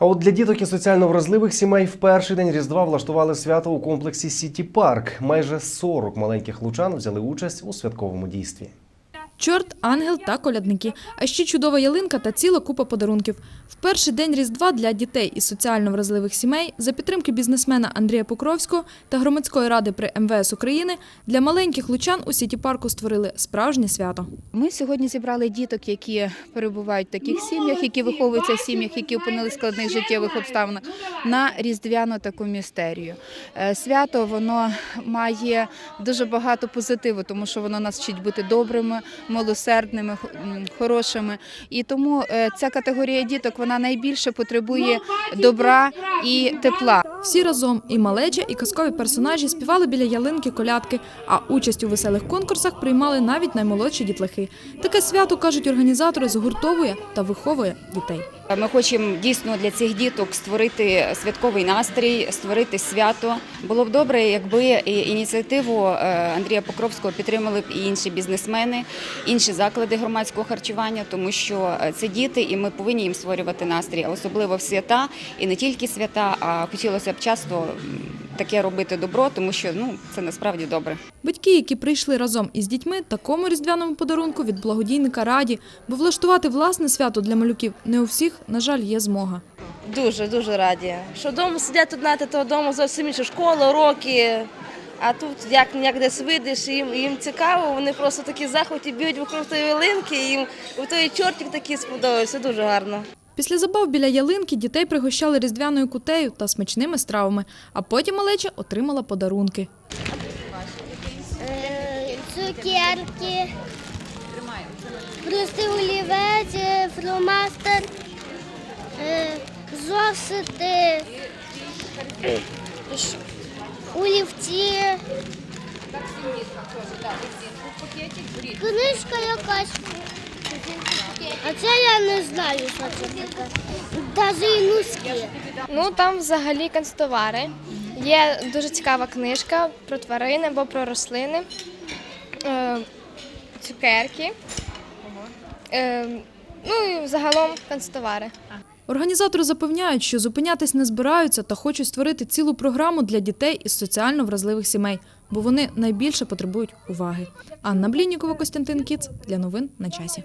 А от для діток і соціально вразливих сімей в перший день Різдва влаштували свято у комплексі Сіті Парк. Майже 40 маленьких лучан взяли участь у святковому дійстві. Чорт, ангел та колядники, а ще чудова ялинка та ціла купа подарунків. В перший день Різдва для дітей із соціально вразливих сімей за підтримки бізнесмена Андрія Покровського та громадської ради при МВС України для маленьких лучан у сіті парку створили справжнє свято. Ми сьогодні зібрали діток, які перебувають в таких сім'ях, які виховуються в сім'ях, які опинилися в складних життєвих обставинах, на різдвяну таку містерію. Е, Свято воно має дуже багато позитиву, тому що воно нас вчить бути добрими, милосердними, х- м, хорошими. І тому е, ця категорія діток вона найбільше потребує добра і тепла. Всі разом і малеча, і казкові персонажі співали біля ялинки колядки, а участь у веселих конкурсах приймали навіть наймолодші дітлахи. Таке свято, кажуть організатори, згуртовує та виховує дітей. Ми хочемо дійсно для цих діток створити святковий настрій, створити свято. Було б добре, якби ініціативу е, Андрія Покровського підтримали б і інші бізнесмени, інші заклади громадського харчування, тому що е, це діти, і ми повинні їм створювати настрій, особливо в свята, і не тільки свята, а хотілося б часто таке робити добро, тому що ну це насправді добре. Батьки, які прийшли разом із дітьми, такому різдвяному подарунку від благодійника раді, бо влаштувати власне свято для малюків не у всіх, на жаль, є змога. Дуже, дуже раді. Що вдома сидять тут, знаєте, то вдома зовсім інша школа, уроки. А тут як, як десь вийдеш, їм, їм цікаво, вони просто такі захваті б'ють вокруг тої ялинки, і їм і той чортик такий сподобався, дуже гарно. Після забав біля ялинки дітей пригощали різдвяною кутею та смачними стравами, а потім малеча отримала подарунки. Е, цукерки, простий олівець, е, фломастер, е, ш- олівці. Книжка якась. А це я не знаю, що це таке. Навіть і носки. Ну там взагалі канцтовари. Є дуже цікава книжка про тварини або про рослини, е, цукерки. Е, ну і загалом канцтовари. Організатори запевняють, що зупинятись не збираються та хочуть створити цілу програму для дітей із соціально вразливих сімей, бо вони найбільше потребують уваги. Анна Блінікова, Костянтин Кіц для новин на часі.